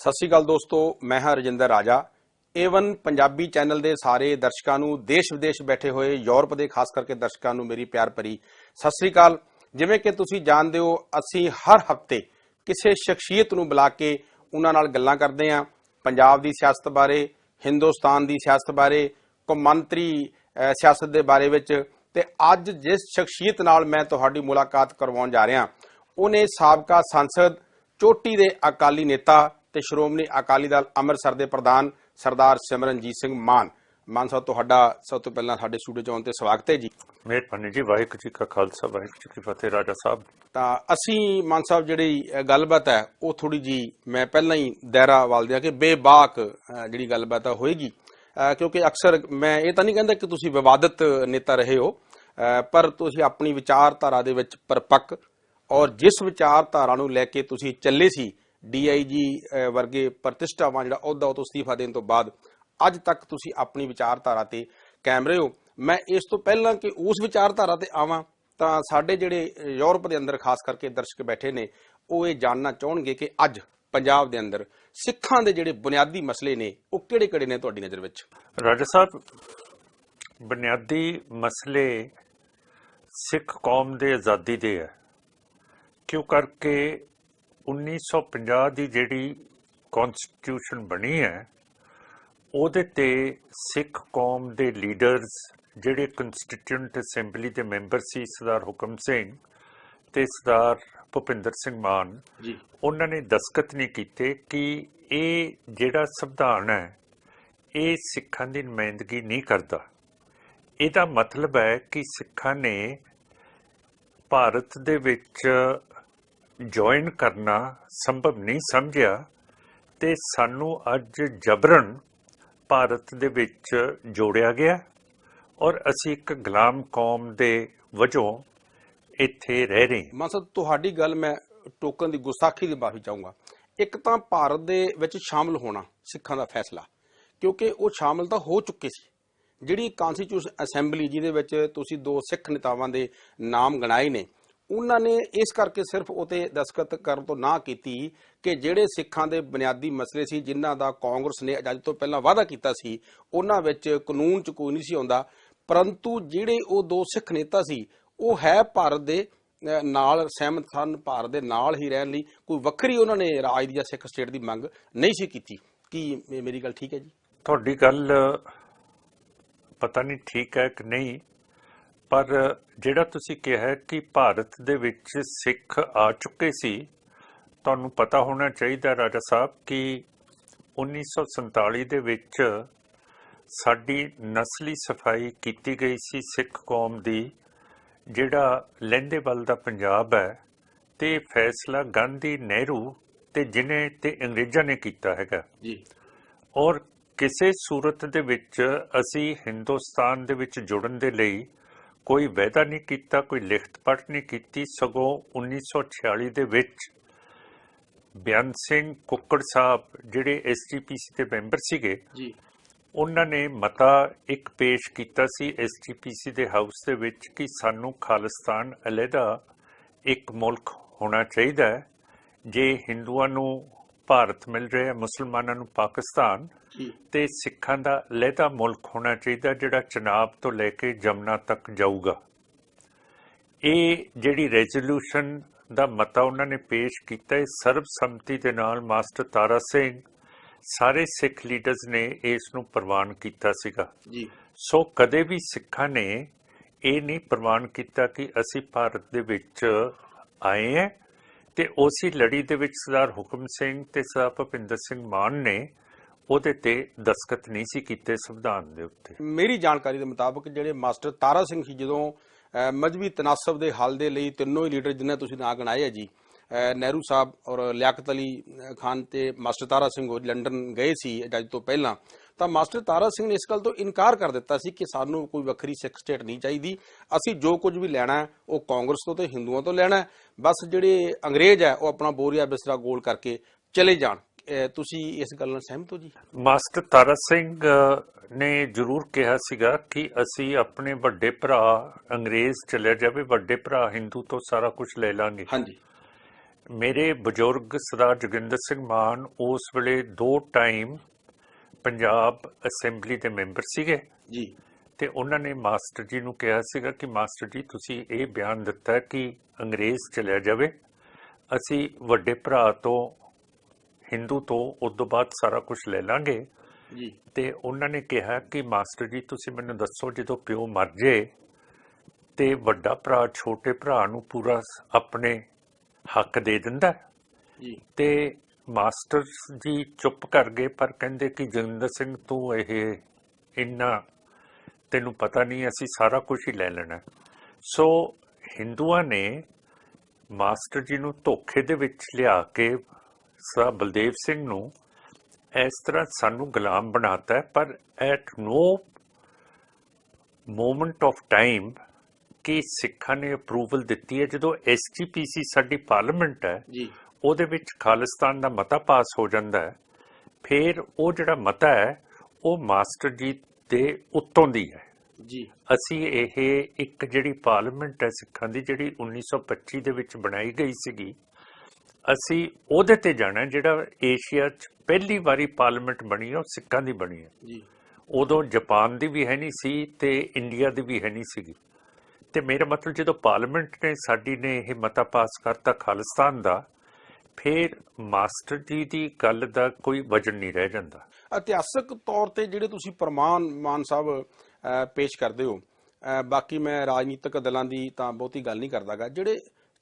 ਸਤਿ ਸ਼੍ਰੀ ਅਕਾਲ ਦੋਸਤੋ, ਮੈਂ ਹਾਂ ਰਜਿੰਦਰ ਰਾਜਾ। ਏਵਨ ਪੰਜਾਬੀ ਚੈਨਲ ਦੇ ਸਾਰੇ ਦਰਸ਼ਕਾਂ ਨੂੰ ਦੇਸ਼ ਵਿਦੇਸ਼ ਬੈਠੇ ਹੋਏ ਯੂਰਪ ਦੇ ਖਾਸ ਕਰਕੇ ਦਰਸ਼ਕਾਂ ਨੂੰ ਮੇਰੀ ਪਿਆਰ ਭਰੀ ਸਤਿ ਸ਼੍ਰੀ ਅਕਾਲ। ਜਿਵੇਂ ਕਿ ਤੁਸੀਂ ਜਾਣਦੇ ਹੋ, ਅਸੀਂ ਹਰ ਹਫ਼ਤੇ ਕਿਸੇ ਸ਼ਖਸੀਅਤ ਨੂੰ ਬੁਲਾ ਕੇ ਉਹਨਾਂ ਨਾਲ ਗੱਲਾਂ ਕਰਦੇ ਹਾਂ। ਪੰਜਾਬ ਦੀ ਸਿਆਸਤ ਬਾਰੇ, ਹਿੰਦੁਸਤਾਨ ਦੀ ਸਿਆਸਤ ਬਾਰੇ, ਕੌਮਾਂਤਰੀ ਸਿਆਸਤ ਦੇ ਬਾਰੇ ਵਿੱਚ ਤੇ ਅੱਜ ਜਿਸ ਸ਼ਖਸੀਅਤ ਨਾਲ ਮੈਂ ਤੁਹਾਡੀ ਮੁਲਾਕਾਤ ਕਰਵਾਉਣ ਜਾ ਰਿਹਾ, ਉਹਨੇ ਸਾਬਕਾ ਸੰਸਦ, ਚੋਟੀ ਦੇ ਅਕਾਲੀ ਨੇਤਾ ਤੇ ਸ਼੍ਰੋਮਣੀ ਅਕਾਲੀ ਦਲ ਅੰਮ੍ਰਿਤਸਰ ਦੇ ਪ੍ਰਧਾਨ ਸਰਦਾਰ ਸਿਮਰਨਜੀਤ ਸਿੰਘ ਮਾਨ। ਮਾਨ ਸਾਹਿਬ ਤੁਹਾਡਾ ਸਭ ਤੋਂ ਪਹਿਲਾਂ ਸਾਡੇ ਸਟੂਡੀਓ 'ਚ ਆਉਣ ਤੇ ਸਵਾਗਤ ਹੈ ਜੀ। ਮਿਹਰਬਾਨੀ ਜੀ ਵਾਹਿਗੁਰੂ ਜੀ ਕਾ ਖਾਲਸਾ ਵਾਹਿਗੁਰੂ ਜੀ ਕੀ ਫਤਿਹ ਰਾਜਾ ਸਾਹਿਬ। ਤਾਂ ਅਸੀਂ ਮਾਨ ਸਾਹਿਬ ਜਿਹੜੀ ਗੱਲਬਾਤ ਹੈ ਉਹ ਥੋੜੀ ਜੀ ਮੈਂ ਪਹਿਲਾਂ ਹੀ ਦਾਇਰਾ ਵਾਲ ਦਿਆ ਕਿ ਬੇਬਾਕ ਜਿਹੜੀ ਗੱਲਬਾਤ ਹੈ ਹੋਏਗੀ। ਕਿਉਂਕਿ ਅਕਸਰ ਮੈਂ ਇਹ ਤਾਂ ਨਹੀਂ ਕਹਿੰਦਾ ਕਿ ਤੁਸੀਂ ਵਿਵਾਦਤ ਨੇਤਾ ਰਹੇ ਹੋ ਪਰ ਤੁਸੀਂ ਆਪਣੀ ਵਿਚਾਰਧਾਰਾ ਦੇ ਵਿੱਚ ਪਰਪੱਕ ਔਰ ਜਿਸ ਵਿਚਾਰਧਾਰਾ ਨੂੰ ਲੈ ਕੇ ਤੁਸੀਂ ਚੱਲੇ ਸੀ ਡੀਆਈਜੀ ਵਰਗੇ ਪ੍ਰਤਿਸ਼ਠਾਵਾਨ ਜਿਹੜਾ ਅਹੁਦਾ ਉਹ ਤੋਂ ਅਸਤੀਫਾ ਦੇਣ ਤੋਂ ਬਾਅਦ ਅੱਜ ਤੱਕ ਤੁਸੀਂ ਆਪਣੀ ਵਿਚਾਰਧਾਰਾ ਤੇ ਕਾਇਮ ਰਹੇ ਹੋ। ਮੈਂ ਇਸ ਤੋਂ ਪਹਿਲਾਂ ਕਿ ਉਸ ਵਿਚਾਰਧਾਰਾ ਤੇ ਆਵਾਂ, ਤਾਂ ਸਾਡੇ ਜਿਹੜੇ ਯੂਰਪ ਦੇ ਅੰਦਰ ਖਾਸ ਕਰਕੇ ਦਰਸ਼ਕ ਬੈਠੇ ਨੇ, ਉਹ ਇਹ ਜਾਣਨਾ ਚਾਹਣਗੇ ਕਿ ਅੱਜ ਪੰਜਾਬ ਦੇ ਅੰਦਰ ਸਿੱਖਾਂ ਦੇ ਜਿਹੜੇ ਬੁਨਿਆਦੀ ਮਸਲੇ ਨੇ, ਉਹ ਕਿਹੜੇ-ਕਿਹੜੇ ਨੇ ਤੁਹਾਡੀ ਨਜ਼ਰ ਵਿੱਚ? ਰਾਜਾ ਸਾਹਿਬ, ਬੁਨਿਆਦੀ ਮਸਲੇ ਸਿੱਖ ਕੌਮ ਦੇ ਆਜ਼ਾਦੀ ਦੇ ਹੈ ਕਿਉਂ ਕਰਕੇ 1950 ਦੀ ਜਿਹੜੀ ਕਨਸਟੀਟਿਊਸ਼ਨ ਬਣੀ ਹੈ ਉਹਦੇ ਤੇ ਸਿੱਖ ਕੌਮ ਦੇ ਲੀਡਰਸ ਜਿਹੜੇ ਕਨਸਟੀਟਿਊਂਟ ਅਸੈਂਬਲੀ ਦੇ ਮੈਂਬਰ ਸੀ ਸਰਦਾਰ ਹੁਕਮ ਸਿੰਘ ਤੇ ਸਰਦਾਰ ਭੁਪਿੰਦਰ ਸਿੰਘ ਮਾਨ ਜੀ। ਉਹਨਾਂ ਨੇ ਦਸਖਤ ਨਹੀਂ ਕੀਤੇ ਕਿ ਇਹ ਜਿਹੜਾ ਸੰਵਿਧਾਨ ਹੈ ਇਹ ਸਿੱਖਾਂ ਦੀ ਨੁਮਾਇੰਦਗੀ ਨਹੀਂ ਕਰਦਾ। ਇਹਦਾ ਮਤਲਬ ਹੈ ਕਿ ਸਿੱਖਾਂ ਨੇ ਭਾਰਤ ਦੇ ਵਿੱਚ ਜੁਆਇਨ ਕਰਨਾ ਸੰਭਵ ਨਹੀਂ ਸਮਝਿਆ ਤੇ ਸਾਨੂੰ ਅੱਜ ਜਬਰਨ ਭਾਰਤ ਦੇ ਵਿੱਚ ਜੋੜਿਆ ਗਿਆ ਔਰ ਅਸੀਂ ਇੱਕ ਗੁਲਾਮ ਕੌਮ ਦੇ ਵਜੋਂ ਇੱਥੇ ਰਹਿ ਰਹੇ ਹਾਂ। ਮਸਦ ਤੁਹਾਡੀ ਗੱਲ ਮੈਂ ਟੋਕਨ ਦੀ ਗੁਸਾਖੀ ਦੀ ਮਾਫੀ ਚਾਹੂੰਗਾ ਇੱਕ ਤਾਂ ਭਾਰਤ ਦੇ ਵਿੱਚ ਸ਼ਾਮਲ ਹੋਣਾ ਸਿੱਖਾਂ ਦਾ ਫੈਸਲਾ, ਕਿਉਂਕਿ ਉਹ ਸ਼ਾਮਲ ਤਾਂ ਹੋ ਚੁੱਕੇ ਸੀ ਜਿਹੜੀ ਕਨਸਟੀਟਿਊਸ਼ਨ ਅਸੈਂਬਲੀ ਜਿਹਦੇ ਵਿੱਚ ਤੁਸੀਂ ਦੋ ਸਿੱਖ ਨੇਤਾਵਾਂ ਦੇ ਨਾਮ ਗਣਾਏ ਨੇ ਉਹਨਾਂ ਨੇ ਇਸ ਕਰਕੇ ਸਿਰਫ ਉਤੇ ਦਸਖਤ ਕਰਨ ਤੋਂ ਨਾ ਕੀਤੀ ਕਿ ਜਿਹੜੇ ਸਿੱਖਾਂ ਦੇ ਬੁਨਿਆਦੀ ਮਸਲੇ ਸੀ, ਜਿਨ੍ਹਾਂ ਦਾ ਕਾਂਗਰਸ ਨੇ ਆਜ਼ਾਦੀ ਤੋਂ ਪਹਿਲਾਂ ਵਾਅਦਾ ਕੀਤਾ ਸੀ, ਉਹਨਾਂ ਵਿੱਚ ਕਾਨੂੰਨ ਚ ਕੋਈ ਨਹੀਂ ਸੀ ਆਉਂਦਾ। ਪਰੰਤੂ ਜਿਹੜੇ ਉਹ ਦੋ ਸਿੱਖ ਨੇਤਾ ਸੀ, ਉਹ ਹੈ ਭਾਰਤ ਦੇ ਨਾਲ, ਸਹਿਮਤ ਸਨ, ਭਾਰਤ ਦੇ ਨਾਲ ਹੀ ਰਹਿਣ ਲਈ। ਕੋਈ ਵੱਖਰੀ ਉਹਨਾਂ ਨੇ ਰਾਜ ਦੀ ਜਾਂ ਸਿੱਖ ਸਟੇਟ ਦੀ ਮੰਗ ਨਹੀਂ ਸੀ ਕੀਤੀ। ਕੀ ਮੇਰੀ ਗੱਲ ਠੀਕ ਹੈ ਜੀ? ਤੁਹਾਡੀ ਗੱਲ ਪਤਾ ਨਹੀਂ ਠੀਕ ਹੈ ਕਿ ਨਹੀਂ। ਪਰ ਜਿਹੜਾ ਤੁਸੀਂ ਕਿਹਾ ਕਿ ਭਾਰਤ ਦੇ ਵਿੱਚ ਸਿੱਖ ਆ ਚੁੱਕੇ ਸੀ ਤੁਹਾਨੂੰ ਪਤਾ ਹੋਣਾ ਚਾਹੀਦਾ ਰਾਜਾ ਸਾਹਿਬ ਕਿ 1947 ਦੇ ਵਿੱਚ ਸਾਡੀ ਨਸਲੀ ਸਫ਼ਾਈ ਕੀਤੀ ਗਈ ਸੀ ਸਿੱਖ ਕੌਮ ਦੀ ਜਿਹੜਾ ਲਹਿੰਦੇਵਲ ਦਾ ਪੰਜਾਬ ਹੈ ਤੇ ਫੈਸਲਾ ਗਾਂਧੀ ਨਹਿਰੂ ਤੇ ਜਿਨੇ ਤੇ ਅੰਗਰੇਜ਼ਾਂ ਨੇ ਕੀਤਾ ਹੈਗਾ। ਜੀ। ਔਰ ਕਿਸੇ ਸੂਰਤ ਦੇ ਵਿੱਚ ਅਸੀਂ ਹਿੰਦੁਸਤਾਨ ਦੇ ਵਿੱਚ ਜੁੜਨ ਦੇ ਲਈ ਕੋਈ ਵਾਅਦਾ ਨਹੀਂ ਕੀਤਾ ਕੋਈ ਲਿਖਤ ਪੜ੍ਹ ਨਹੀਂ ਕੀਤੀ ਸਗੋਂ 1946 ਦੇ ਵਿੱਚ ਬਿਆਨ ਸਿੰਘ ਕੁੱਕੜ ਸਾਹਿਬ ਜਿਹੜੇ ਐਸਜੀਪੀਸੀ ਦੇ ਮੈਂਬਰ ਸੀਗੇ ਜੀ। ਉਹਨਾਂ ਨੇ ਮਤਾ ਇੱਕ ਪੇਸ਼ ਕੀਤਾ ਸੀ ਐਸਜੀਪੀਸੀ ਦੇ ਹਾਊਸ ਦੇ ਵਿੱਚ ਕਿ ਸਾਨੂੰ ਖਾਲਿਸਤਾਨ ਅਲੱਗਾ ਇੱਕ ਮੁਲਕ ਹੋਣਾ ਚਾਹੀਦਾ ਹੈ। ਜੇ ਹਿੰਦੂਆਂ ਨੂੰ ਭਾਰਤ ਮਿਲ ਰਿਹਾ ਮੁਸਲਮਾਨਾਂ ਨੂੰ ਪਾਕਿਸਤਾਨ ਤੇ ਸਿੱਖਾਂ ਦਾ ਲਹਿਦਾ ਮੁਲਕ ਹੋਣਾ ਚਾਹੀਦਾ ਜਿਹੜਾ ਚਨਾਬ ਤੋਂ ਲੈ ਕੇ ਜਮਨਾ ਤੱਕ ਜਾਊਗਾ। ਇਹ ਜਿਹੜੀ ਰੈਜ਼ੋਲੂਸ਼ਨ ਦਾ ਮਤਾ ਉਹਨਾਂ ਨੇ ਪੇਸ਼ ਕੀਤਾ ਹੈ ਸਰਬਸੰਮਤੀ ਦੇ ਨਾਲ ਮਾਸਟਰ ਤਾਰਾ ਸਿੰਘ ਸਾਰੇ ਸਿੱਖ ਲੀਡਰਸ ਨੇ ਇਸ ਨੂੰ ਪ੍ਰਵਾਨ ਕੀਤਾ ਸੀਗਾ। ਜੀ। ਸੋ ਕਦੇ ਵੀ ਸਿੱਖਾਂ ਨੇ ਇਹ ਨਹੀਂ ਪ੍ਰਵਾਨ ਕੀਤਾ ਕਿ ਅਸੀਂ ਭਾਰਤ ਦੇ ਵਿੱਚ ਆਏ ਹਾਂ ਤੇ ਉਸੇ ਲੜੀ ਦੇ ਵਿੱਚ ਸਰਦਾਰ ਹੁਕਮ ਸਿੰਘ ਤੇ ਸਰਦਾਰ ਭੁਪਿੰਦਰ ਸਿੰਘ ਮਾਨ ਨੇ ਉਹਦੇ ਤੇ ਦਸਖਤ ਨਹੀਂ ਸੀ ਕੀਤੇ ਸੰਵਿਧਾਨ ਦੇ ਉੱਤੇ। ਮੇਰੀ ਜਾਣਕਾਰੀ ਦੇ ਮੁਤਾਬਕ ਜਿਹੜੇ ਮਾਸਟਰ ਤਾਰਾ ਸਿੰਘ ਸੀ ਜਦੋਂ ਅਹ, ਮਜ਼ਹਬੀ ਤਨਾਸਬ ਦੇ ਹੱਲ ਦੇ ਲਈ ਤਿੰਨੋਂ ਹੀ ਲੀਡਰ ਜਿਨ੍ਹਾਂ ਤੁਸੀਂ ਨਾਂ ਗਣਾਏ ਹੈ ਜੀ ਨਹਿਰੂ ਸਾਹਿਬ ਔਰ ਲਿਆਕਤ ਅਲੀ ਖਾਨ ਤੇ ਮਾਸਟਰ ਤਾਰਾ ਸਿੰਘ ਉਹ ਲੰਡਨ ਗਏ ਸੀ ਆਜ਼ਾਦੀ ਤੋਂ ਪਹਿਲਾਂ ਤਾਂ ਮਾਸਟਰ ਤਾਰਾ ਸਿੰਘ ਨੇ ਇਸ ਗੱਲ ਤੋਂ ਇਨਕਾਰ ਕਰ ਦਿੱਤਾ ਸੀ ਕਿ ਸਾਨੂੰ ਕੋਈ ਵੱਖਰੀ ਸਿੱਖ ਸਟੇਟ ਨਹੀਂ ਚਾਹੀਦੀ ਅਸੀਂ ਜੋ ਕੁਝ ਵੀ ਲੈਣਾ ਉਹ ਕਾਂਗਰਸ ਤੋਂ ਤੇ ਹਿੰਦੂਆਂ ਤੋਂ ਲੈਣਾ ਬਸ ਜਿਹੜੇ ਅੰਗਰੇਜ਼ ਹੈ ਉਹ ਆਪਣਾ ਬੋਰੀਆ ਬਿਸਰਾ ਗੋਲ ਕਰਕੇ ਚਲੇ ਜਾਣ। ਤੁਸੀਂ ਇਸ ਗੱਲ ਨਾਲ ਸਹਿਮਤ ਹੋ ਜੀ? ਮਾਸਟਰ ਤਾਰਾ ਸਿੰਘ ਨੇ ਜ਼ਰੂਰ ਕਿਹਾ ਸੀਗਾ ਕਿ ਅਸੀਂ ਆਪਣੇ ਵੱਡੇ ਭਰਾ ਅੰਗਰੇਜ਼ ਚਲੇ ਜਾਵੇ ਵੱਡੇ ਭਰਾ ਹਿੰਦੂ ਤੋਂ ਸਾਰਾ ਕੁਝ ਲੈ ਲਾਂਗੇ। ਹਾਂਜੀ। ਮੇਰੇ ਬਜ਼ੁਰਗ ਸਰਦਾਰ ਜੋਗਿੰਦਰ ਸਿੰਘ ਮਾਨ ਉਸ ਵੇਲੇ ਦੋ ਟਾਈਮ ਪੰਜਾਬ ਅਸੈਂਬਲੀ ਦੇ ਮੈਂਬਰ ਸੀਗੇ। ਜੀ। ਤੇ ਉਹਨਾਂ ਨੇ ਮਾਸਟਰ ਜੀ ਨੂੰ ਕਿਹਾ ਸੀਗਾ ਕਿ ਮਾਸਟਰ ਜੀ ਤੁਸੀਂ ਇਹ ਬਿਆਨ ਦਿੱਤਾ ਕਿ ਅੰਗਰੇਜ਼ ਚਲਿਆ ਜਾਵੇ। ਅਸੀਂ ਵੱਡੇ ਭਰਾ ਤੋਂ ਹਿੰਦੂ ਤੋਂ ਉਸ ਤੋਂ ਬਾਅਦ ਸਾਰਾ ਕੁਝ ਲੈ ਲਾਂਗੇ ਜੀ ਤੇ ਉਹਨਾਂ ਨੇ ਕਿਹਾ ਕਿ ਮਾਸਟਰ ਜੀ ਤੁਸੀਂ ਮੈਨੂੰ ਦੱਸੋ ਜਦੋਂ ਪਿਓ ਮਰ ਜੇ ਤੇ ਵੱਡਾ ਭਰਾ ਛੋਟੇ ਭਰਾ ਨੂੰ ਪੂਰਾ ਆਪਣੇ ਹੱਕ ਦੇ ਦਿੰਦਾ? ਜੀ ਤੇ ਮਾਸਟਰ ਜੀ ਚੁੱਪ ਕਰ ਗਏ ਪਰ ਕਹਿੰਦੇ ਕਿ ਜਗਿੰਦਰ ਸਿੰਘ ਤੂੰ ਇਹ ਇੰਨਾ ਤੈਨੂੰ ਪਤਾ ਨਹੀਂ ਅਸੀਂ ਸਾਰਾ ਕੁਝ ਹੀ ਲੈ ਲੈਣਾ। ਸੋ ਹਿੰਦੂਆਂ ਨੇ ਮਾਸਟਰ ਜੀ ਨੂੰ ਧੋਖੇ ਦੇ ਵਿੱਚ ਲਿਆ ਕੇ ਸਾ ਬਲਦੇਵ ਸਿੰਘ ਨੂੰ ਇਸ ਤਰ੍ਹਾਂ ਸਾਨੂੰ ਗੁਲਾਮ ਬਣਾਤਾ ਹੈ ਪਰ at no moment of time ਕਿ ਸਿੱਖਾਂ ਨੇ ਅਪਰੂਵਲ ਦਿੱਤੀ ਹੈ। ਜਦੋਂ ਐਸਜੀਪੀਸੀ ਸਾਡੀ ਪਾਰਲੀਮੈਂਟ ਹੈ ਜੀ। ਉਹਦੇ ਵਿੱਚ ਖਾਲਿਸਤਾਨ ਦਾ ਮਤਾ ਪਾਸ ਹੋ ਜਾਂਦਾ ਹੈ। ਫਿਰ ਉਹ ਜਿਹੜਾ ਮਤਾ ਹੈ ਉਹ ਮਾਸਟਰ ਜੀ ਦੇ ਉੱਤੋਂ ਦੀ ਹੈ। ਜੀ। ਅਸੀਂ ਇਹ ਇੱਕ ਜਿਹੜੀ ਪਾਰਲੀਮੈਂਟ ਹੈ ਸਿੱਖਾਂ ਦੀ ਜਿਹੜੀ 1925 ਦੇ ਵਿੱਚ ਬਣਾਈ ਗਈ ਸੀਗੀ ਅਸੀਂ ਉਹਦੇ ਤੇ ਜਾਣਾ ਜਿਹੜਾ ਏਸ਼ੀਆ 'ਚ ਪਹਿਲੀ ਵਾਰੀ ਪਾਰਲੀਮੈਂਟ ਬਣੀ ਉਹ ਸਿੱਖਾਂ ਦੀ ਬਣੀ ਹੈ ਜੀ। ਉਦੋਂ ਜਾਪਾਨ ਦੀ ਵੀ ਹੈ ਨਹੀਂ ਸੀ ਤੇ ਇੰਡੀਆ ਦੀ ਵੀ ਹੈ ਨਹੀਂ ਸੀਗੀ। ਤੇ ਮੇਰਾ ਮਤਲਬ ਜਦੋਂ ਪਾਰਲੀਮੈਂਟ ਨੇ ਸਾਡੀ ਨੇ ਇਹ ਮਤਾ ਪਾਸ ਕਰਤਾ ਖਾਲਿਸਤਾਨ ਦਾ ਫਿਰ ਮਾਸਟਰ ਜੀ ਦੀ ਗੱਲ ਦਾ ਕੋਈ ਵਜਨ ਨਹੀਂ ਰਹਿ ਜਾਂਦਾ। ਇਤਿਹਾਸਕ ਤੌਰ ਤੇ ਜਿਹੜੇ ਤੁਸੀਂ ਪ੍ਰਮਾਣ ਮਾਨ ਸਾਹਿਬ ਪੇਸ਼ ਕਰਦੇ ਹੋ ਬਾਕੀ ਮੈਂ ਰਾਜਨੀਤਿਕ ਦਲਾਂ ਦੀ ਤਾਂ ਬਹੁਤੀ ਗੱਲ ਨਹੀਂ ਕਰਦਾਗਾ। ਜਿਹੜੇ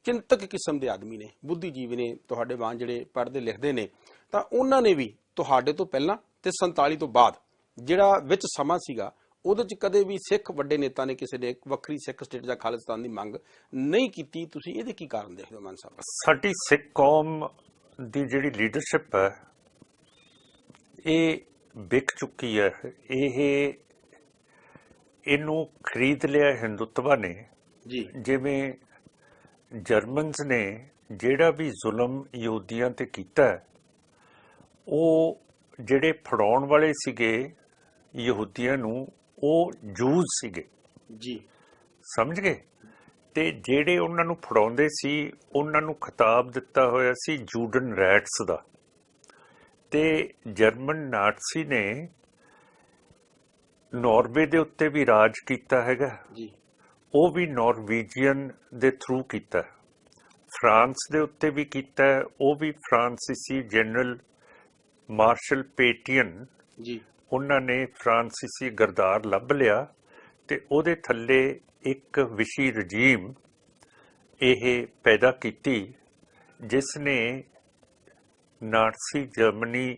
ਚਿੰਤਕ ਕਿਸਮ ਦੇ ਆਦਮੀ ਨੇ ਬੁੱਧੀਜੀਵੀ ਨੇ ਤੁਹਾਡੇ ਵਾਂ ਜਿਹੜੇ ਪੜ੍ਹਦੇ ਲਿਖਦੇ ਨੇ ਤਾਂ ਉਹਨਾਂ ਨੇ ਵੀ ਤੁਹਾਡੇ ਤੋਂ ਪਹਿਲਾਂ ਤੇ 47 ਤੋਂ ਬਾਅਦ ਜਿਹੜਾ ਵਿੱਚ ਸਮਾਂ ਸੀਗਾ ਉਹਦੇ ਚ ਕਦੇ ਵੀ ਸਿੱਖ ਵੱਡੇ ਨੇਤਾ ਨੇ ਕਿਸੇ ਨੇ ਇੱਕ ਵੱਖਰੀ ਸਿੱਖ ਸਟੇਟ ਜਾਂ ਖਾਲਿਸਤਾਨ ਦੀ ਮੰਗ ਨਹੀਂ ਕੀਤੀ ਤੁਸੀਂ ਇਹਦੇ ਕੀ ਕਾਰਨ ਦੇਖਦੇ ਹੋ ਮਾਨ ਸਾਹਿਬ? ਸਾਡੀ ਸਿੱਖ ਕੌਮ ਦੀ ਜਿਹੜੀ ਲੀਡਰਸ਼ਿਪ ਹੈ ਇਹ ਵਿਕ ਚੁੱਕੀ ਹੈ। ਇਹ ਇਹਨੂੰ ਖਰੀਦ ਲਿਆ ਹਿੰਦੁੱਤਵਾ ਨੇ। ਜੀ। ਜਿਵੇਂ ਜਰਮਨਸ ਨੇ ਜਿਹੜਾ ਵੀ ਜ਼ੁਲਮ ਯਹੂਦੀਆਂ ਤੇ ਕੀਤਾ ਉਹ ਜਿਹੜੇ ਫੜਾਉਣ ਵਾਲੇ ਸੀਗੇ ਯਹੂਦੀਆਂ ਨੂੰ ਉਹ ਜੂਜ਼ ਸੀਗੇ। ਜੀ। ਸਮਝ ਗਏ? ਤੇ ਜਿਹੜੇ ਉਹਨਾਂ ਨੂੰ ਫੜਾਉਂਦੇ ਸੀ ਉਹਨਾਂ ਨੂੰ ਖਿਤਾਬ ਦਿੱਤਾ ਹੋਇਆ ਸੀ ਜੂਡਨ ਰੈਟਸ ਦਾ। ਤੇ ਜਰਮਨ ਨਾਟਸੀ ਨੇ ਨਾਰਵੇ ਦੇ ਉੱਤੇ ਵੀ ਰਾਜ ਕੀਤਾ ਹੈਗਾ। ਜੀ। ਉਹ ਵੀ ਨਾਰਵੀਜੀਅਨ ਦੇ ਥਰੂ ਕੀਤਾ। ਫਰਾਂਸ ਦੇ ਉੱਤੇ ਵੀ ਕੀਤਾ ਉਹ ਵੀ ਫਰਾਂਸੀਸੀ ਜਨਰਲ ਮਾਰਸ਼ਲ ਪੇਟੀਅਨ। ਜੀ। ਉਹਨਾਂ ਨੇ ਫਰਾਂਸੀਸੀ ਗਰਦਾਰ ਲੱਭ ਲਿਆ ਤੇ ਉਹਦੇ ਥੱਲੇ ਇੱਕ ਵਿਸ਼ੀ ਰਜੀਮ ਇਹ ਪੈਦਾ ਕੀਤੀ ਜਿਸ ਨੇ ਨਾਟਸੀ ਜਰਮਨੀ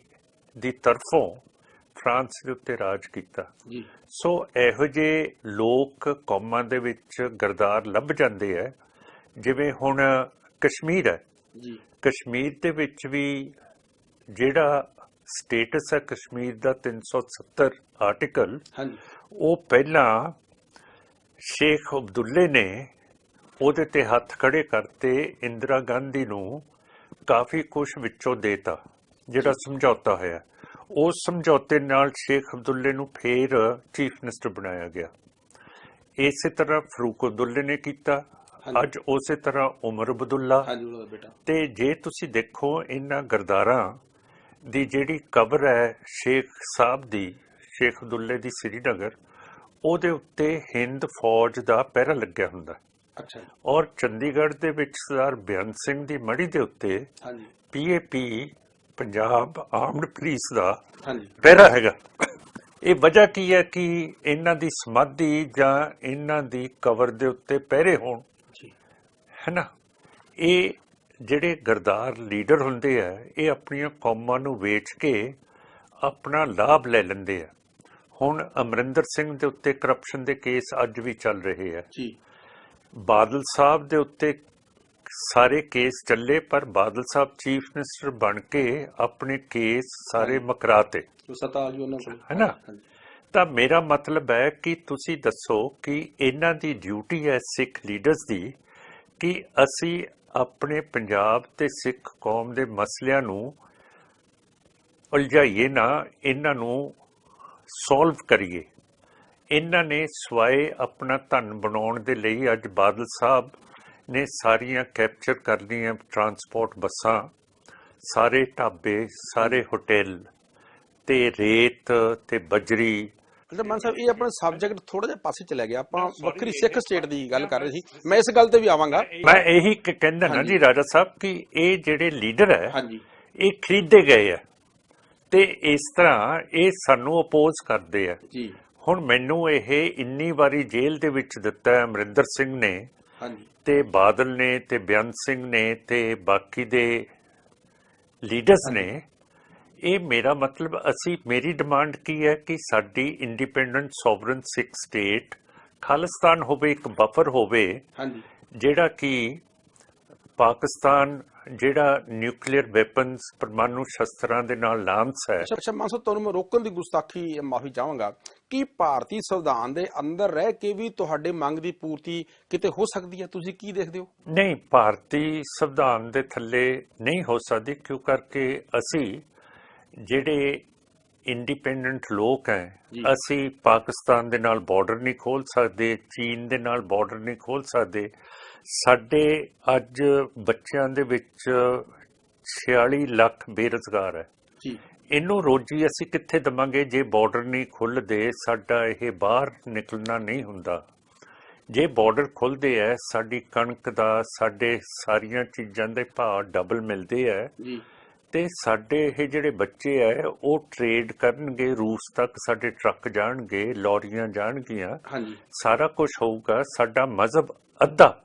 ਦੀ ਤਰਫੋਂ ਫਰਾਂਸ ਦੇ ਉੱਤੇ ਰਾਜ ਕੀਤਾ। ਜੀ। ਸੋ ਇਹੋ ਜਿਹੇ ਲੋਕ ਕੌਮਾਂ ਦੇ ਵਿੱਚ ਗਰਦਾਰ ਲੱਭ ਜਾਂਦੇ ਆ। ਜਿਵੇਂ ਹੁਣ ਕਸ਼ਮੀਰ ਹੈ। ਜੀ। ਕਸ਼ਮੀਰ ਦੇ ਵਿੱਚ ਵੀ ਜਿਹੜਾ ਸਟੇਟਸ ਹੈ ਕਸ਼ਮੀਰ ਦਾ 370 ਆਰਟੀਕਲ ਹਾਂਜੀ। ਉਹ ਪਹਿਲਾਂ ਸ਼ੇਖ ਅਬਦੁੱਲੇ ਨੇ ਉਹਦੇ ਤੇ ਹੱਥ ਖੜੇ ਕਰਤੇ ਇੰਦਰਾ ਗਾਂਧੀ ਨੂੰ ਕਾਫੀ ਕੁਝ ਵਿੱਚੋਂ ਦੇਤਾ ਜਿਹੜਾ ਸਮਝੌਤਾ ਹੋਇਆ। ਉਸ ਸਮਝੌਤੇ ਨਾਲ ਸ਼ੇਖ ਅਬਦੁੱਲੇ ਨੂੰ ਫੇਰ ਚੀਫ ਮਿਨਿਸਟਰ ਬਣਾਇਆ ਗਿਆ। ਇਸੇ ਤਰ੍ਹਾਂ ਫਰੂਕ ਅਬਦੁੱਲੇ ਨੇ ਕੀਤਾ। ਅੱਜ ਉਸੇ ਤਰ੍ਹਾਂ ਉਮਰ ਅਬਦੁੱਲਾ। ਤੇ ਜੇ ਤੁਸੀਂ ਦੇਖੋ ਇਹਨਾਂ ਗਰਦਾਰਾਂ ਦੀ ਜਿਹੜੀ ਕਬਰ ਹੈ ਸ਼ੇਖ ਸਾਹਿਬ ਦੀ ਸ਼ੇਖ ਅਬਦੁੱਲੇ ਦੀ ਸ੍ਰੀਨਗਰ ਉਹਦੇ ਉੱਤੇ ਹਿੰਦ ਫੌਜ ਦਾ ਪਹਿਰਾ ਲੱਗਿਆ ਹੁੰਦਾ। ਅੱਛਾ ਔਰ ਚੰਡੀਗੜ੍ਹ ਦੇ ਵਿੱਚ ਸਰਦਾਰ ਬੇਅੰਤ ਸਿੰਘ ਦੀ ਮੜੀ ਦੇ ਉੱਤੇ ਹਾਂਜੀ। ਪੀਏਪੀ ਪੰਜਾਬ ਆਰਮਡ ਪੁਲਿਸ ਦਾ ਹਾਂਜੀ। ਪਹਿਰਾ ਹੈਗਾ। ਇਹ ਵਜ੍ਹਾ ਕੀ ਹੈ ਕਿ ਇਹਨਾਂ ਦੀ ਸਮਾਧੀ ਜਾਂ ਇਹਨਾਂ ਦੀ ਕਬਰ ਦੇ ਉੱਤੇ ਪਹਿਰੇ ਹੋਣ? ਜੀ। ਹੈਨਾ? ਇਹ ਜਿਹੜੇ ਗਰਦਾਰ ਲੀਡਰ ਹੁੰਦੇ ਆ ਇਹ ਆਪਣੀਆਂ ਕੌਮਾਂ ਨੂੰ ਵੇਚ ਕੇ ਆਪਣਾ ਲਾਭ ਲੈ ਲੈਂਦੇ ਆ। ਹੁਣ ਅਮਰਿੰਦਰ ਸਿੰਘ ਦੇ ਉੱਤੇ ਕਰਪਸ਼ਨ ਦੇ ਕੇਸ ਅੱਜ ਵੀ ਚੱਲ ਰਹੇ ਆ। ਜੀ। ਬਾਦਲ ਸਾਹਿਬ ਦੇ ਉੱਤੇ ਸਾਰੇ ਕੇਸ ਚੱਲੇ ਪਰ ਬਾਦਲ ਸਾਹਿਬ ਚੀਫ ਮਿਨਿਸਟਰ ਬਣ ਕੇ ਆਪਣੇ ਕੇਸ ਸਾਰੇ ਮਕਰਾਤੇ। ਸਤਾ ਉਹਨਾਂ ਕੋਲ। ਹੈ ਨਾ? ਤਾਂ ਮੇਰਾ ਮਤਲਬ ਹੈ ਕਿ ਤੁਸੀਂ ਦੱਸੋ ਕਿ ਇਹਨਾਂ ਦੀ ਡਿਊਟੀ ਹੈ ਸਿੱਖ ਲੀਡਰਸ ਦੀ ਕਿ ਅਸੀਂ ਆਪਣੇ ਪੰਜਾਬ ਤੇ ਸਿੱਖ ਕੌਮ ਦੇ ਮਸਲਿਆਂ ਨੂੰ ਉਲਝਾਈਏ ਨਾ ਇਹਨਾਂ ਨੂੰ ਸੋਲਵ ਕਰੀਏ। ਇਹਨਾਂ ਨੇ ਸਵਾਏ ਆਪਣਾ ਧਨ ਬਣਾਉਣ ਦੇ ਲਈ ਅੱਜ ਬਾਦਲ ਸਾਹਿਬ ਨੇ ਸਾਰੀਆਂ ਕੈਪਚਰ ਕਰ ਲਈਆਂ ਟਰਾਂਸਪੋਰਟ ਬੱਸਾਂ ਸਾਰੇ ਢਾਬੇ ਸਾਰੇ ਹੋਟਲ ਤੇ ਰੇਤ ਤੇ ਬਜਰੀ। ਅੱਛਾ ਮਾਨ ਸਾਹਿਬ ਇਹ ਆਪਣਾ ਸਬਜੈਕਟ ਥੋੜਾ ਜਿਹਾ ਪਾਸੇ ਚਲਾ ਗਿਆ। ਆਪਾਂ ਵੱਖਰੀ ਸਿੱਖ ਸਟੇਟ ਦੀ ਗੱਲ ਕਰ ਰਹੇ ਸੀ। ਮੈਂ ਇਸ ਗੱਲ ਤੇ ਵੀ ਆਵਾਂਗਾ। ਮੈਂ ਇਹੀ ਕਹਿੰਦਾ ਨਾ ਜੀ ਰਾਜਾ ਸਾਹਿਬ ਕਿ ਇਹ ਜਿਹੜੇ ਲੀਡਰ ਹੈ ਹਾਂਜੀ। ਇਹ ਖਰੀਦੇ ਗਏ ਆ ਤੇ ਇਸ ਤਰ੍ਹਾਂ ਇਹ ਸਾਨੂੰ ਅਪੋਜ਼ ਕਰਦੇ ਆ ਜੀ। ਹੁਣ ਮੈਨੂੰ ਇਹ ਇੰਨੀ ਵਾਰੀ ਜੇਲ੍ਹ ਦੇ ਵਿੱਚ ਦਿੱਤਾ ਹੈ ਅਮਰਿੰਦਰ ਸਿੰਘ ਨੇ ਤੇ ਬਾਦਲ ਨੇ ਤੇ ਬਿਆਨ ਸਿੰਘ ਨੇ ਤੇ ਬਾਕੀ ਦੇ ਲੀਡਰਸ ਨੇ ਇਹ ਮੇਰਾ ਮਤਲਬ ਅਸੀਂ ਮੇਰੀ ਡਿਮਾਂਡ ਕੀ ਹੈ ਕਿ ਸਾਡੀ independent sovereign Sikh state Khalistan ਹੋਵੇ ਇੱਕ ਬਫਰ ਹੋਵੇ ਹਾਂਜੀ। ਜਿਹੜਾ ਕਿ ਪਾਕਿਸਤਾਨ ਜਿਹੜਾ ਨਿਊਕਲੀਅਰ ਵੈਪਨਸ ਪਰਮਾਣੂ ਸ਼ਸਤਰਾਂ ਦੇ ਨਾਲ ਲਾਂਸ ਹੈ। ਅੱਛਾ ਅੱਛਾ ਮਾਨ ਸਾਹਿਬ ਤੁਹਾਨੂੰ ਮੈਂ ਰੋਕਣ ਦੀ ਗੁਸਤਾਖੀ ਮਾਫੀ ਚਾਹਾਂਗਾ। ਕਿ ਭਾਰਤੀ ਸੰਵਿਧਾਨ ਦੇ ਅੰਦਰ ਰਹਿ ਕੇ ਵੀ ਤੁਹਾਡੇ ਮੰਗ ਦੀ ਪੂਰਤੀ ਕਿਤੇ ਹੋ ਸਕਦੀ ਹੈ? ਤੁਸੀਂ ਕੀ ਦੇਖਦੇ ਹੋ? ਨਹੀਂ ਭਾਰਤੀ ਸੰਵਿਧਾਨ ਦੇ ਥੱਲੇ ਨਹੀਂ ਹੋ ਸਕਦੀ ਕਿਉਂ ਕਰਕੇ ਅਸੀਂ ਜਿਹੜੇ ਇੰਡੀਪੈਂਡੈਂਟ ਲੋਕ ਹੈ। ਅਸੀਂ ਪਾਕਿਸਤਾਨ ਦੇ ਨਾਲ ਬਾਰਡਰ ਨਹੀਂ ਖੋਲ ਸਕਦੇ ਚੀਨ ਦੇ ਨਾਲ ਬਾਰਡਰ ਨਹੀਂ ਖੋਲ ਸਕਦੇ। ਸਾਡੇ ਅੱਜ ਬੱਚਿਆਂ ਦੇ ਵਿੱਚ 46 ਲੱਖ ਬੇਰੁਜ਼ਗਾਰ ਹੈ। ਜੀ। ਇਹਨੂੰ ਰੋਜੀ ਅਸੀਂ ਕਿੱਥੇ ਦਵਾਂਗੇ? ਜੇ ਬਾਰਡਰ ਨਹੀਂ ਖੁੱਲਦੇ ਸਾਡਾ ਇਹ ਬਾਹਰ ਨਿਕਲਣਾ ਨਹੀਂ ਹੁੰਦਾ। ਜੇ ਬਾਰਡਰ ਖੁੱਲਦੇ ਐ ਸਾਡੀ ਕਣਕ ਦਾ ਸਾਡੇ ਸਾਰੀਆਂ ਚੀਜ਼ਾਂ ਦੇ ਭਾਅ ਡਬਲ ਮਿਲਦੇ ਐ ਜੀ। ਤੇ ਸਾਡੇ ਇਹ ਜਿਹੜੇ ਬੱਚੇ ਐ ਉਹ ਟ੍ਰੇਡ ਕਰਨਗੇ ਰੂਸ ਤੱਕ ਸਾਡੇ ਟਰੱਕ ਜਾਣਗੇ ਲੌਰੀਆਂ ਜਾਣਗੀਆਂ। ਹਾਂਜੀ। ਸਾਰਾ ਕੁਝ ਹੋਊਗਾ ਸਾਡਾ ਮਜ਼ਹਬ ਅੱਧਾ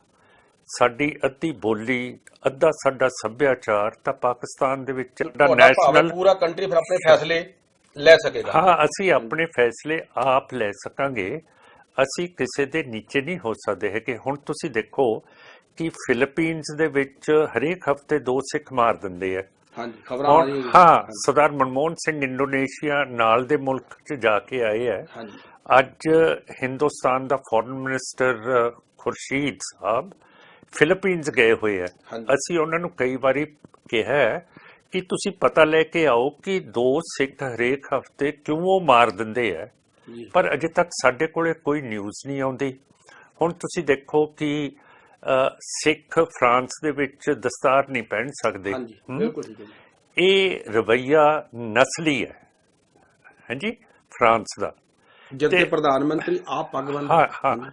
ਸਾਡੀ ਅੱਧੀ ਬੋਲੀ ਅੱਧਾ ਸਾਡਾ ਸੱਭਿਆਚਾਰ ਤਾਂ ਪਾਕਿਸਤਾਨ ਦੇ ਵਿੱਚ ਦਾ ਨੈਸ਼ਨਲ ਪੂਰਾ ਕੰਟਰੀ ਫਿਰ ਆਪਣੇ ਫੈਸਲੇ ਲੈ ਸਕੇਗਾ। ਹਾਂ ਅਸੀਂ ਆਪਣੇ ਫੈਸਲੇ ਆਪ ਲੈ ਸਕਾਂਗੇ। ਅਸੀਂ ਕਿਸੇ ਦੇ ਨੀਚੇ ਨਹੀਂ ਹੋ ਸਕਦੇ ਹੈਗੇ। ਹੁਣ ਤੁਸੀਂ ਦੇਖੋ ਕਿ ਫਿਲੀਪੀਨਸ ਦੇ ਵਿੱਚ ਹਰੇਕ ਹਫ਼ਤੇ ਦੋ ਸਿੱਖ ਮਾਰ ਦਿੰਦੇ ਆ। ਹਾਂਜੀ ਖਬਰਾਂ ਆ ਹੁਣ ਰਹੀਆਂ ਹਾਂ ਸਰਦਾਰ ਮਨਮੋਹਨ ਸਿੰਘ ਇੰਡੋਨੇਸ਼ੀਆ ਨਾਲ ਦੇ ਮੁਲਕ 'ਚ ਜਾ ਕੇ ਆਏ ਆ। ਹਾਂਜੀ। ਅੱਜ ਹਿੰਦੁਸਤਾਨ ਦਾ foreign minister Khurshid Sahib Philippines ਗਏ ਹੋਏ ਆ। ਅਸੀਂ ਉਹਨਾਂ ਨੂੰ ਕਈ ਵਾਰੀ ਕਿਹਾ ਕਿ ਤੁਸੀਂ ਪਤਾ ਲੈ ਕੇ ਆਓ ਕਿ ਦੋ ਸਿੱਖ ਹਰੇਕ ਹਫ਼ਤੇ ਕਿਉਂ ਉਹ ਮਾਰ ਦਿੰਦੇ ਆ। ਪਰ ਅਜੇ ਤੱਕ ਸਾਡੇ ਕੋਲੇ ਕੋਈ ਨਿਊਜ਼ ਨਹੀਂ ਆਉਂਦੀ। ਹੁਣ ਤੁਸੀਂ ਦੇਖੋ ਕਿ ਸਿੱਖ ਫਰਾਂਸ ਦੇ ਵਿੱਚ ਦਸਤਾਰ ਨਹੀਂ ਪਹਿਨ ਸਕਦੇ। ਹਾਂਜੀ? ਬਿਲਕੁਲ ਇਹ ਰਵਈਆ ਨਸਲੀ ਹੈ। ਹਾਂਜੀ? ਫਰਾਂਸ ਦਾ। ਜਦ ਤੇ- ਪ੍ਰਧਾਨ ਮੰਤਰੀ ਆਪ ਪੱਗ ਬੰਨ੍ਹਦੇ ਹਾਂ। ਹਾਂ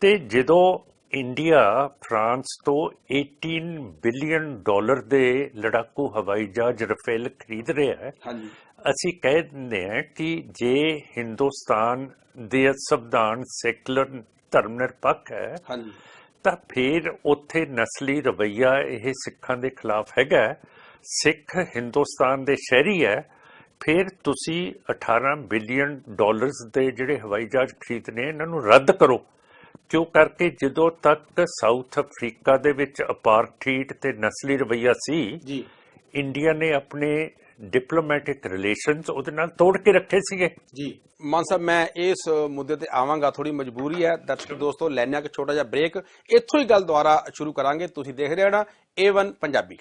ਤੇ ਜਦੋਂ ਇੰਡੀਆ ਫਰਾਂਸ ਤੋਂ 18 ਬਿਲੀਅਨ ਡਾਲਰ ਦੇ ਲੜਾਕੂ ਹਵਾਈ ਜਹਾਜ਼ ਰਫੇਲ ਖਰੀਦ ਰਿਹਾ ਹੈ। ਹਾਂਜੀ। ਅਸੀਂ ਕਹਿ ਦਿੰਦੇ ਹਾਂ ਕਿ ਜੇ ਹਿੰਦੁਸਤਾਨ ਦੇ ਸੰਵਿਧਾਨ ਸੈਕੂਲਰ ਧਰਮ ਨਿਰਪੱਖ ਹੈ ਹਾਂਜੀ। ਤਾਂ ਫਿਰ ਉੱਥੇ ਨਸਲੀ ਰਵਈਆ ਇਹ ਸਿੱਖਾਂ ਦੇ ਖਿਲਾਫ ਹੈਗਾ। ਸਿੱਖ ਹਿੰਦੁਸਤਾਨ ਦੇ ਸ਼ਹਿਰੀ ਹੈ। ਫਿਰ ਤੁਸੀਂ 18 ਬਿਲੀਅਨ ਡਾਲਰਸ ਦੇ ਜਿਹੜੇ ਹਵਾਈ ਜਹਾਜ਼ ਖਰੀਦਨੇ ਇਹਨਾਂ ਨੂੰ ਰੱਦ ਕਰੋ। ਕਿਉਂ ਕਰਕੇ ਜਦੋਂ ਤੱਕ ਸਾਊਥ ਅਫਰੀਕਾ ਦੇ ਵਿੱਚ ਅਪਾਰਥੀਡ ਤੇ ਨਸਲੀ ਰਵਈਆ ਸੀ ਜੀ। ਇੰਡੀਆ ਨੇ ਆਪਣੇ ਡਿਪਲੋਮੈਟਿਕ ਰਿਲੇਸ਼ਨਸ ਉਹਦੇ ਨਾਲ ਤੋੜ ਕੇ ਰੱਖੇ ਸੀਗੇ। ਜੀ। ਮਾਨ ਸਾਹਿਬ ਮੈਂ ਇਸ ਮੁੱਦੇ ਤੇ ਆਵਾਂਗਾ ਥੋੜੀ ਮਜਬੂਰੀ ਹੈ। ਦਰਸ਼ਕ ਦੋਸਤੋ ਲੈਣਾ ਕਿ ਛੋਟਾ ਜਿਹਾ ਬ੍ਰੇਕ ਇੱਥੋਂ ਹੀ ਗੱਲ ਦੁਬਾਰਾ ਸ਼ੁਰੂ ਕਰਾਂਗੇ। ਤੁਸੀਂ ਦੇਖ ਰਹੇ ਹੋ ਨਾ A1 ਪੰਜਾਬੀ।